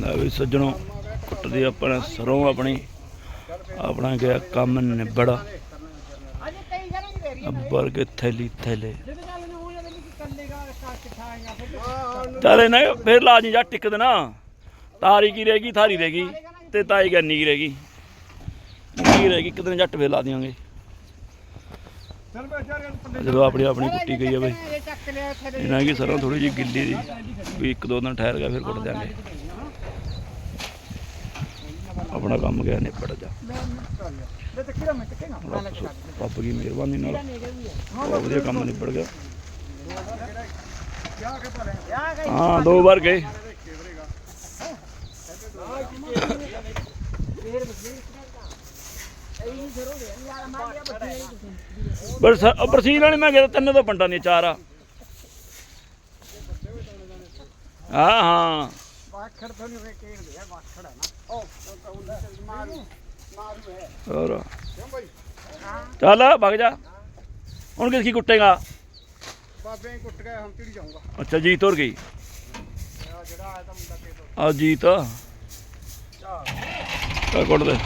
ਲੈ ਵੀ ਸੱਜਣੋ, ਕੁੱਟਦੀ ਆਪਣਾ, ਸਰੋਂ ਆਪਣੀ, ਆਪਣਾ ਗਿਆ ਕੰਮ ਨਿਬੜ। ਅੱਬਰ ਕੇ ਥੈਲੀ ਥੈਲੇ। ਜਿਹਦੇ ਗੱਲ ਫਿਰ ਚੱਲ ਇਹਨਾਂ ਫੇਰ ਲਾ ਜੀ, ਜਾ ਟਿਕ ਦੇਣਾ। ਤਾਰੀ ਕੀ ਰਹੇਗੀ ਥਾਰੀ ਰਹੇਗੀ ਤੇ ਤਾਈ ਗੰਨੀ ਕੀ ਰਹੇਗੀ ਕੀ ਰਹੇਗੀ ਇੱਕ ਦਿਨ ਜੱਟ ਫੇਰ ਲਾ ਦਿਆਂਗੇ। ਜਦੋਂ ਆਪਣੀ ਆਪਣੀ ਕੁੱਟੀ ਗਈ ਆ ਬਈ। ਇਹਨਾਂ ਕੀ ਸਰੋਂ ਥੋੜੀ ਜਿਹੀ ਗਿੱਲੀ ਦੀ, ਵੀ ਇੱਕ ਦੋ ਦਿਨ ਠਹਿਰ ਗਿਆ, ਫਿਰ ਕੁੱਟ ਦਿਆਂਗੇ। ਆਪਣਾ ਕੰਮ ਗਿਆ ਨਿਬੜ ਜਾ। ਰੱਬ ਦੀ ਮਿਹਰਬਾਨੀ ਨਾਲ। ਬਹੁਤ ਵਧੀਆ ਕੰਮ ਨਿਬੜ ਗਿਆ। ਹਾਂ ਦੋ ਵਾਰ ਗਏ। ਬਸ ਬਰਸੀਨ ਵਾਲੀ ਮੈਂ ਗਿਆ ਤਿੰਨ ਤੋਂ ਪੰਡਾਂ ਦੀਆਂ ਚਾਰ ਆ। ਹਾਂ ਹਾਂ। ਵਾਖੜ ਤੋਂ ਨਹੀਂ ਵੇਖੇ ਹੁੰਦੇ ਆ? ਵਾਖੜ ਹੈ ਨਾ। ਉਹ ਮਾਰੂ ਮਾਰੂ ਹੈ। ਹੋਰ। ਚੱਲ ਭਗ ਜਾ। ਹੁਣ ਕਿਸ ਕੀ ਕੁੱਟੇਗਾ? ਬਾਬੇ ਹੀ ਕੁੱਟ ਗਿਆ ਹਮ ਚਿੜੀ ਜਾਊਂਗਾ। ਅੱਛਾ ਜੀਤ ਹੋਰ ਗਈ? ਜਿਹੜਾ ਆਇਆ ਤਾਂ ਮੁੰਡਾ ਕੇ ਆ ਜੀਤ। ਆ ਕੁੱਟ ਦੇ।